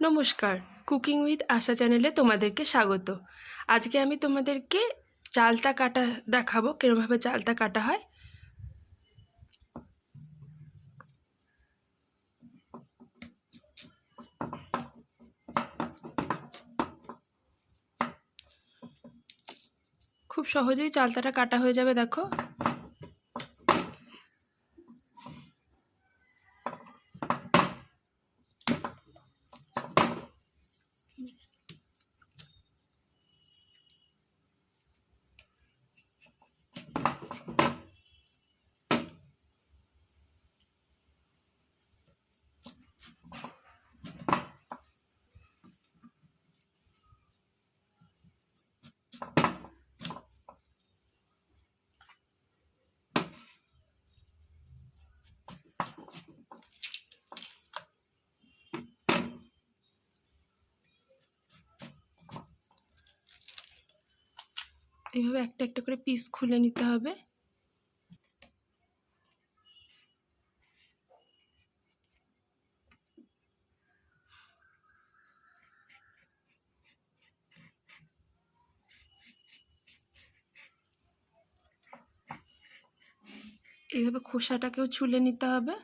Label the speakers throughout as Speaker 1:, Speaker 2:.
Speaker 1: নমস্কার cooking with আশা চ্যানেলে তোমাদেরকে স্বাগত। আজকে আমি তোমাদেরকে চালতা কাটা দেখাবো কীরমভাবে চালতা কাটা হয়। খুব সহজেই চালতাটা কাটা হয়ে যাবে, দেখো। এইভাবে একটা একটা করে পিস খুলে নিতে হবে। এইভাবে খোসাটাকেও ছুলে নিতে হবে।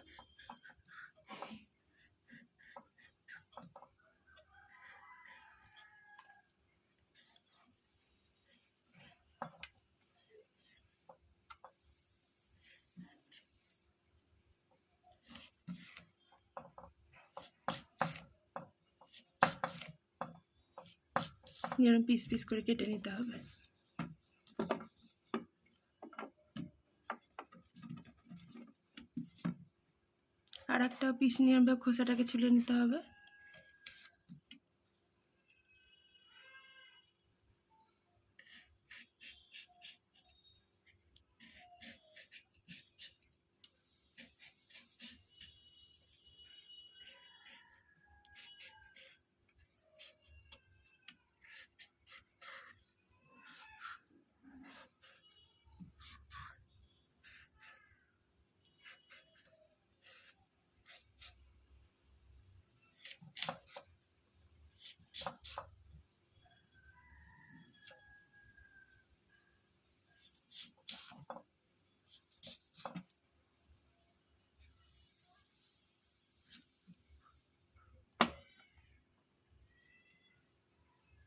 Speaker 1: যেন পিস পিস করে কেটে নিতে হবে। আর একটা পিস নিয়ে খোসাটাকে ছুলে নিতে হবে।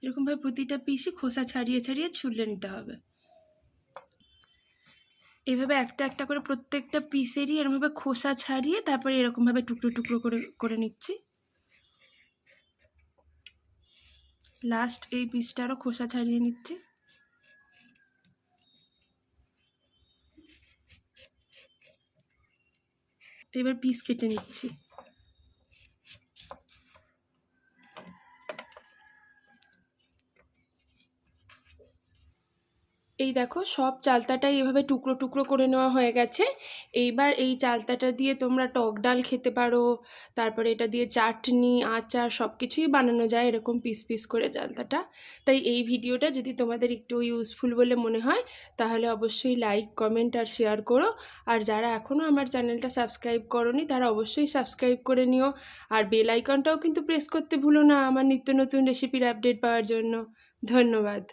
Speaker 1: এরকমভাবে প্রতিটা পিসই খোসা ছাড়িয়ে ছাড়িয়ে ছুলে নিতে হবে। এভাবে একটা একটা করে প্রত্যেকটা পিসেরই এরকমভাবে খোসা ছাড়িয়ে তারপরে এরকমভাবে টুকরো টুকরো করে করে নিচ্ছি। লাস্ট এই পিসটারও খোসা ছাড়িয়ে নিচ্ছি। এবার পিস কেটে নিচ্ছি। এই দেখো, সব চালতাটাই এভাবে টুকরো টুকরো করে নেওয়া হয়ে গেছে। এইবার এই চালতাটা দিয়ে তোমরা টক ডাল খেতে পারো, তারপরে এটা দিয়ে চাটনি, আচার সব কিছুই বানানো যায় এরকম পিস পিস করে চালতাটা। তাই এই ভিডিওটা যদি তোমাদের একটু ইউজফুল বলে মনে হয়, তাহলে অবশ্যই লাইক কমেন্ট আর শেয়ার করো। আর যারা এখনও আমার চ্যানেলটা সাবস্ক্রাইব করনি, তারা অবশ্যই সাবস্ক্রাইব করে নিও। আর বেল আইকনটাও কিন্তু প্রেস করতে ভুলো না, আমার নিত্য নতুন রেসিপির আপডেট পাওয়ার জন্য। ধন্যবাদ।